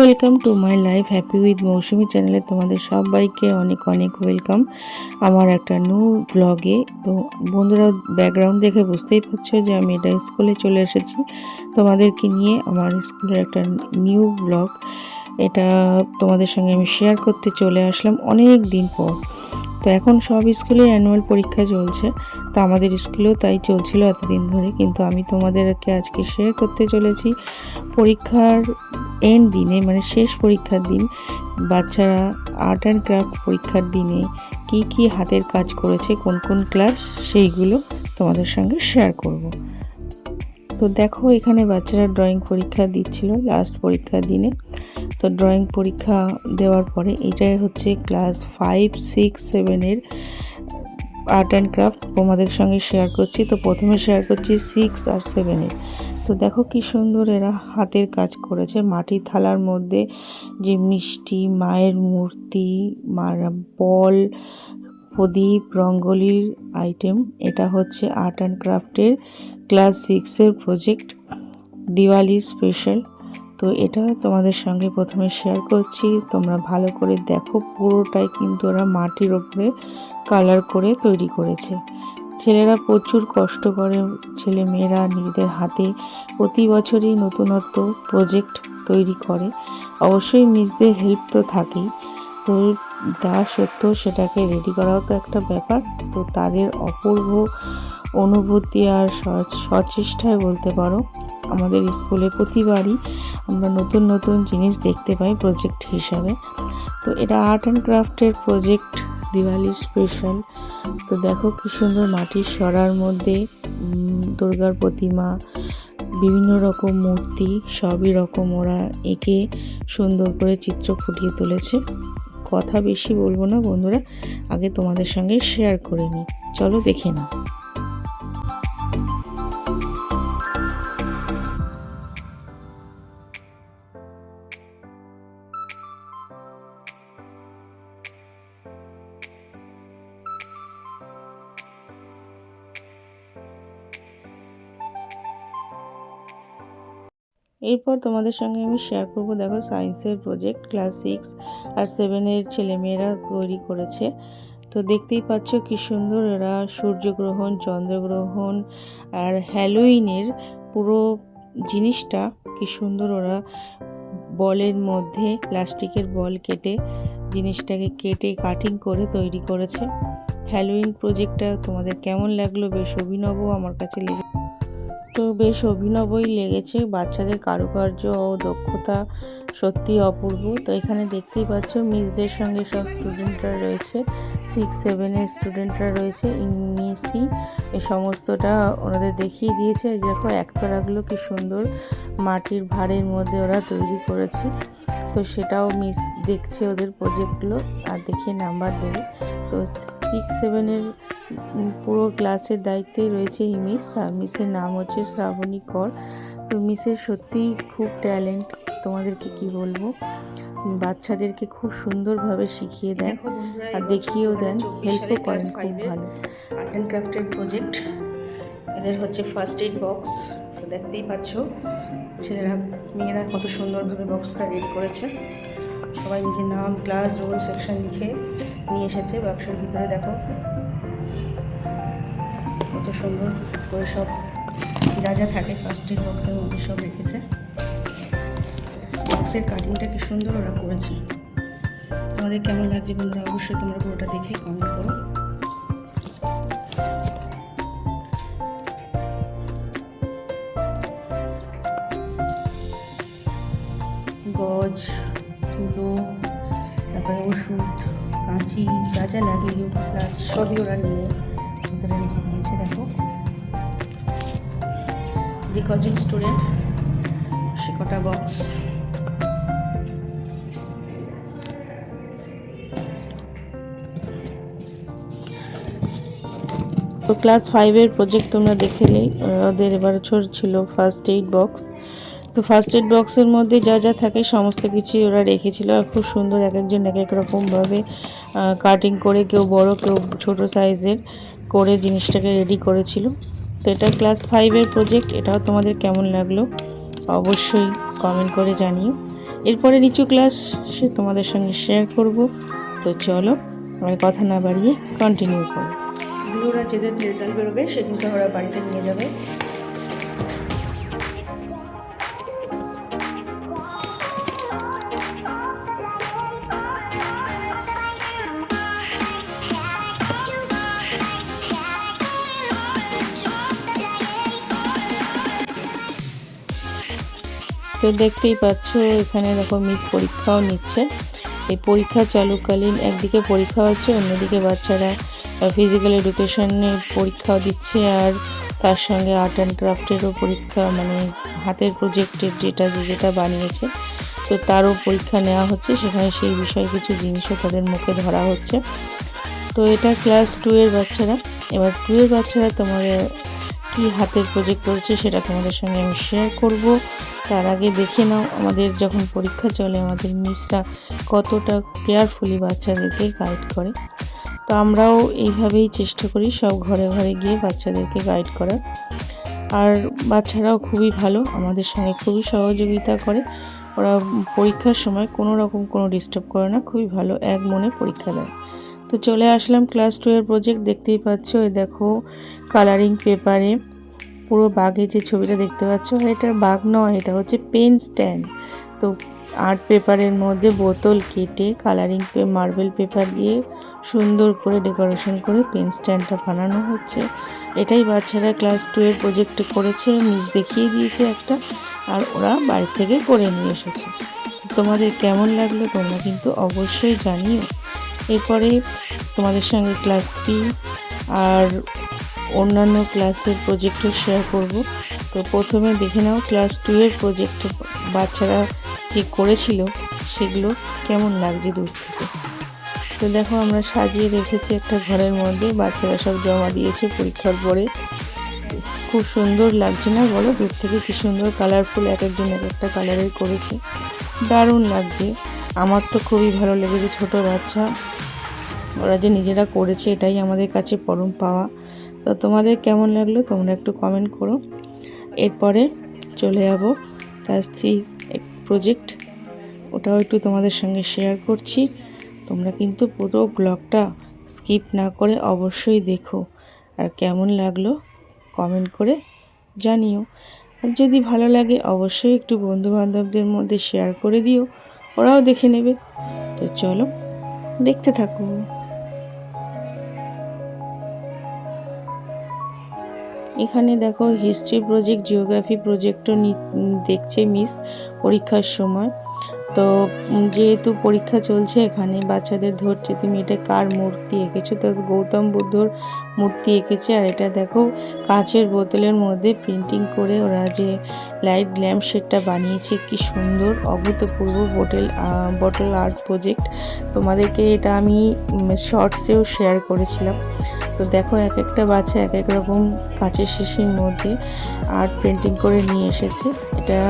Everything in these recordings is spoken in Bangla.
Welcome to my life happy with Mousumi চ্যানেলে তোমাদের সবাইকে অনেক অনেক ওয়েলকাম আমার একটা নিউ ব্লগে তো বন্ধুরা ব্যাকগ্রাউন্ড দেখে বুঝতেই পারছ যে আমি এটা স্কুলে চলে এসেছি। তোমাদেরকে নিয়ে আমার স্কুলের একটা নিউ ব্লগ এটা তোমাদের সঙ্গে আমি শেয়ার করতে চলে আসলাম অনেক দিন পর। তো এখন সব স্কুলে অ্যানুয়াল পরীক্ষা চলছে, তো আমাদের স্কুলেও তাই চলছিল এতদিন ধরে, কিন্তু আমি তোমাদেরকে আজকে শেয়ার করতে চলেছি। পরীক্ষার এন্ড দিনে মানে শেষ পরীক্ষার দিন, বাচ্চারা আর্ট অ্যান্ড ক্রাফট পরীক্ষার দিনে কি কি হাতের কাজ করেছে, কোন কোন ক্লাস সেইগুলো তোমাদের সঙ্গে শেয়ার করব। তো দেখো, এখানে বাচ্চারা ড্রয়িং পরীক্ষা দিচ্ছিল লাস্ট পরীক্ষার দিনে। তো ড্রয়িং পরীক্ষা দেওয়ার পরে এটাই হচ্ছে ক্লাস ফাইভ সিক্স সেভেনের আর্ট অ্যান্ড ক্রাফট তোমাদের সঙ্গে শেয়ার করছি। তো প্রথমে শেয়ার করছি সিক্স আর সেভেনের তো দেখো কি সুন্দর এরা হাতের কাজ করেছে। মাটির থালার মধ্যে যে মিষ্টি, মায়ের মূর্তি, মার বল, প্রদীপ, রঙ্গোলির আইটেম এটা হচ্ছে আর্ট অ্যান্ড ক্রাফটের ক্লাস সিক্সের প্রজেক্ট দিওয়ালি স্পেশাল তো এটা তোমাদের সঙ্গে প্রথমে শেয়ার করছি। তোমরা ভালো করে দেখো, পুরোটাই কিন্তু ওরা মাটির ওপরে কালার করে তৈরি করেছে। ছেলেরা প্রচুর কষ্ট করে ছেলে মেয়েরা নিজেদের হাতে প্রতি বছরই নতুনত্ব প্রজেক্ট তৈরি করে। অবশ্যই নিজদের হেল্প তো থাকেই। তো তা সত্ত্বেও সেটাকে রেডি করাও তো একটা ব্যাপার। তো তাদের অপূর্ব অনুভূতি আর সচেষ্টায় বলতে পারো, আমাদের স্কুলে প্রতিবারই আমরা নতুন নতুন জিনিস দেখতে পাই প্রজেক্ট হিসাবে। তো এটা আর্ট অ্যান্ড ক্রাফটের প্রজেক্ট দিওয়ালি স্পেশাল তো দেখো কি সুন্দর মাটির সরার মধ্যে দুর্গার প্রতিমা, বিভিন্ন রকম মূর্তি, সবই রকম ওরা এঁকে সুন্দর করে চিত্র ফুটিয়ে তুলেছে। কথা বেশি বলব না বন্ধুরা, আগে তোমাদের সঙ্গে শেয়ার করে নিই। চলো দেখে নাও। এরপর তোমাদের সঙ্গে আমি শেয়ার করব, দেখো সায়েন্সের প্রজেক্ট ক্লাস সিক্স আর সেভেনের ছেলেমেয়েরা তৈরি করেছে। তো দেখতেই পাচ্ছ কি সুন্দর এরা সূর্যগ্রহণ, চন্দ্রগ্রহণ আর হ্যালোইনের পুরো জিনিসটা কি সুন্দর ওরা বলের মধ্যে প্লাস্টিকের বল কেটে জিনিসটাকে কেটে কাটিং করে তৈরি করেছে। হ্যালোইন প্রজেক্টটা তোমাদের কেমন লাগল বেশ অভিনব আমার কাছে লেগে তো বেশ অভিনবই লেগেছে। বাচ্চাদের কারুকার্য ও দক্ষতা সত্যি অপূর্ব। তো এখানে দেখতেই পাচ্ছ, মিসদের সঙ্গে সব স্টুডেন্টরা রয়েছে। সিক্স সেভেনের স্টুডেন্টরা রয়েছে ইংলিশই এ সমস্তটা ওনাদের দেখিয়ে দিয়েছে। দেখো, একতলাগুলো কি সুন্দর মাটির ভাড়ের মধ্যে ওরা তৈরি করেছে। তো সেটাও মিস দেখছে ওদের প্রজেক্টগুলো আর দেখে নাম্বার দেবে। তো সিক্স সেভেনের পুরো ক্লাসের দায়িত্বেই রয়েছে এই মিস তার মিসের নাম হচ্ছে শ্রাবণী কর। তো মিসের সত্যিই খুব ট্যালেন্ট। তোমাদেরকে কি বলব? বাচ্চাদেরকে খুব সুন্দরভাবে শিখিয়ে দেন আর দেখিয়েও দেন হেল্পও করেন খুব ভালো। আর্ট অ্যান্ড ক্রাফটের প্রজেক্ট এদের হচ্ছে ফার্স্ট এইড বক্স তো দেখতেই পাচ্ছ। ছেলেরা মেয়েরা কত সুন্দরভাবে বক্সটা রেডি করেছে। সবাই নিজের নাম ক্লাস রোল সেকশন লিখে নিয়ে এসেছে বাক্সের ভিতরে দেখো। কত সুন্দর করে সব যা যা থাকে এইড বক্সের মধ্যে সব রেখেছে। বক্সের কাটিংটা কি সুন্দর ওরা করেছে। তোমাদের কেমন লাগছে বন্ধুরা? অবশ্যই তোমরা পুরোটা দেখে কমেন্ট করো। গজ, তুলো, তারপরে ওষুধ, কাঁচি, যা যা লাগে ইউ প্লাস সবই ওরা নিয়ে দিয়েছে দেখো। যে কজন স্টুডেন্ট সে কটা বক্স তো ক্লাস ফাইভের প্রজেক্ট তোমরা দেখেলেই ওদের এবার ছোট ছিল ফার্স্ট এইড বক্স তো ফার্স্ট এইড বক্সের মধ্যে যা যা থাকে, সমস্ত কিছুই ওরা রেখেছিল। আর খুব সুন্দর এক একজন এক এক রকমভাবে কাটিং করে কেউ বড়, কেউ ছোট সাইজের করে জিনিসটাকে রেডি করেছিল তো এটা ক্লাস ফাইভের প্রজেক্ট এটাও তোমাদের কেমন লাগল অবশ্যই কমেন্ট করে জানিও। এরপরে নিচু ক্লাস সে তোমাদের সঙ্গে শেয়ার করব। তো চলো আমি কথা না বাড়িয়ে কন্টিনিউ করো। যেদিন রেজাল্ট বেরোবে, সেদিনকে ওরা বাড়িতে নিয়ে যাবে। তো দেখতেই পাচ্ছ, এখানে দেখো মিস পরীক্ষাও নিচ্ছে। এই পরীক্ষা চালুকালীন একদিকে পরীক্ষা হচ্ছে, অন্যদিকে বাচ্চারা ফিজিক্যাল এডুকেশনের পরীক্ষাও দিচ্ছে আর তার সঙ্গে আর্ট অ্যান্ড ক্রাফটেরও পরীক্ষা মানে হাতের প্রজেক্টের যেটা যেটা বানিয়েছে। তো তারও পরীক্ষা নেওয়া হচ্ছে, সেখানে সেই বিষয়ে কিছু জিনিসও তাদের মুখে ধরা হচ্ছে। তো এটা ক্লাস টু এর বাচ্চারা। এবার টু এর বাচ্চারা তোমাদের কি হাতের প্রজেক্ট করছে সেটা তোমাদের সঙ্গে আমি শেয়ার করব। তার আগে দেখে নাও আমাদের যখন পরীক্ষা চলে, আমাদের মিসরা কতটা কেয়ারফুলি বাচ্চাদেরকে গাইড করে। তো আমরাও এইভাবেই চেষ্টা করি সব ঘরে ঘরে গিয়ে বাচ্চাদেরকে গাইড করার। আর বাচ্চারাও খুবই ভালো, আমাদের সঙ্গে খুবই সহযোগিতা করে। ওরা পরীক্ষার সময় কোনো রকম কোনো ডিস্টার্ব করে না, খুবই ভালো, এক মনে পরীক্ষা দেয়। তো চলে আসলাম ক্লাস টু এর প্রজেক্ট দেখতেই পাচ্ছ এই দেখো কালারিং পেপারে পুরো বাঘে যে ছবিটা দেখতে পাচ্ছ, এটার বাঘ নয়, এটা হচ্ছে পেন স্ট্যান্ড। তো আর্ট পেপারের মধ্যে বোতল কেটে কালারিং পে, মার্বেল পেপার দিয়ে সুন্দর করে ডেকোরেশন করে পেন স্ট্যান্ডটা বানানো হচ্ছে। এটাই বাচ্চারা ক্লাস টু এর প্রজেক্টে করেছে, মিস দেখিয়ে দিয়েছে একটা, আর ওরা বাড়ি থেকে করে নিয়ে এসেছে। তোমাদের কেমন লাগল তোমরা কিন্তু অবশ্যই জানিও। এরপরে তোমাদের সঙ্গে ক্লাস থ্রি, আর অন্যান্য ক্লাসের প্রজেক্টও শেয়ার করব। তো প্রথমে দেখে নাও ক্লাস টু এর প্রজেক্ট বাচ্চারা যে করেছিল, সেগুলো কেমন লাগছে দূর থেকে। তো দেখো আমরা সাজিয়ে রেখেছি একটা ঘরের মধ্যে, বাচ্চারা সব জমা দিয়েছে পরীক্ষার পরে। খুব সুন্দর লাগছে না বলো? দূর থেকে কি সুন্দর কালারফুল এক একজন এক একটা কালারের করেছে। দারুণ লাগছে। আমার তো খুবই ভালো লেগেছে ছোট বাচ্চা। ওরা যে নিজেরা করেছে এটাই আমাদের কাছে পরম পাওয়া। তো তোমাদের কেমন লাগল তোমরা একটু কমেন্ট করো। এরপরে চলে যাব ক্লাস থ্রি প্রজেক্ট ওটাও একটু তোমাদের সঙ্গে শেয়ার করছি। তোমরা কিন্তু পুরো ব্লগটা স্কিপ না করে অবশ্যই দেখো। আর কেমন লাগল কমেন্ট করে জানিও। আর যদি ভালো লাগে অবশ্যই একটু বন্ধু বান্ধবদের মধ্যে শেয়ার করে দিও, ওরাও দেখে নেবে। তো চলো, দেখতে থাকো। এখানে দেখো হিস্ট্রি প্রজেক্ট জিওগ্রাফি প্রজেক্টও দেখছে মিস পরীক্ষার সময়। তো যেহেতু পরীক্ষা চলছে এখানে, বাচ্চাদের ধরছে, তুমি এটা কার মূর্তি এঁকেছো? তো গৌতম বুদ্ধর মূর্তি এঁকেছে, আর এটা দেখো কাঁচের বোতলের মধ্যে প্রিন্টিং করে ওরা যে লাইট ল্যাম্প শেডটা বানিয়েছে, কি সুন্দর, অভূতপূর্ব বোটেল বটল আর্ট প্রজেক্ট তোমাদেরকে এটা আমি শর্টসেও শেয়ার করেছিলাম। তো দেখো এক একটা বাচ্চা এক এক রকম কাঁচের শিশির মধ্যে আর্ট পেন্টিং করে নিয়ে এসেছে। এটা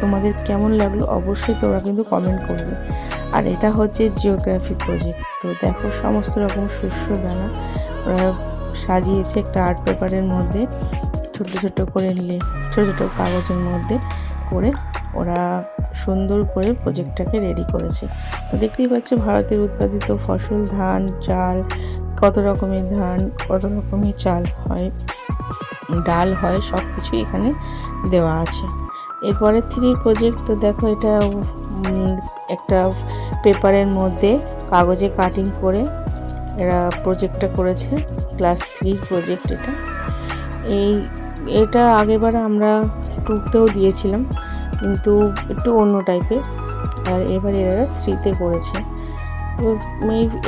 তোমাদের কেমন লাগল অবশ্যই তোমরা কিন্তু কমেন্ট করবে। আর এটা হচ্ছে জিওগ্রাফি প্রজেক্ট তো দেখো সমস্ত রকম শস্য দানা ওরা সাজিয়েছে একটা আর্ট পেপারের মধ্যে ছোট ছোট করে নিলে, ছোট ছোট কাগজের মধ্যে করে ওরা সুন্দর করে প্রজেক্টটাকে রেডি করেছে। তো দেখতেই পাচ্ছ ভারতের উৎপাদিত ফসল, ধান, চাল কত রকমের ধান, কত রকমের চাল হয়, ডাল হয়, সব কিছুই এখানে দেওয়া আছে। এরপরে থ্রি প্রজেক্ট তো দেখো এটা একটা পেপারের মধ্যে কাগজে কাটিং করে এরা প্রজেক্টটা করেছে ক্লাস থ্রি প্রজেক্ট এটা। এই, এটা আগেরবার আমরা টুতেও দিয়েছিলাম, কিন্তু একটু অন্য টাইপের আর এবার এরা থ্রিতে করেছে। তো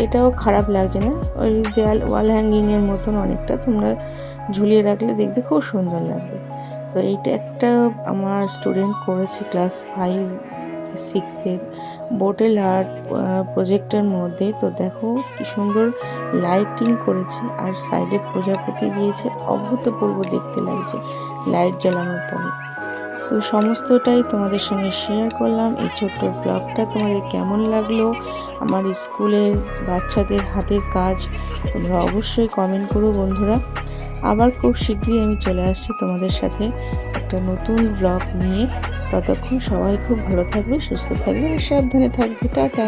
এটাও খারাপ লাগছে না? ওই দেয়াল ওয়াল হ্যাঙ্গিংয়ের মতন অনেকটা তোমরা ঝুলিয়ে রাখলে দেখবে খুব সুন্দর লাগবে। তো এইটা একটা আমার স্টুডেন্ট করেছে ক্লাস ফাইভ সিক্সের বোটেল আর্ট প্রজেক্টের মধ্যে। তো দেখো কি সুন্দর লাইটিং করেছে আর সাইডে প্রজাপতি দিয়েছে। অভূতপূর্ব দেখতে লাগছে লাইট জ্বালানোর পরে। তো সমস্তটাই তোমাদের সঙ্গে শেয়ার করলাম। এই ছোট্ট ব্লগটা তোমাদের কেমন লাগল? আমার স্কুলের বাচ্চাদের হাতের কাজ তোমরা অবশ্যই কমেন্ট করো বন্ধুরা। আবার খুব শীঘ্রই আমি চলে আসছি তোমাদের সাথে একটা নতুন ব্লগ নিয়ে। ততক্ষণ সবাই খুব ভালো থাকবে, সুস্থ থাকবে সাবধানে থাকবে। টাটা!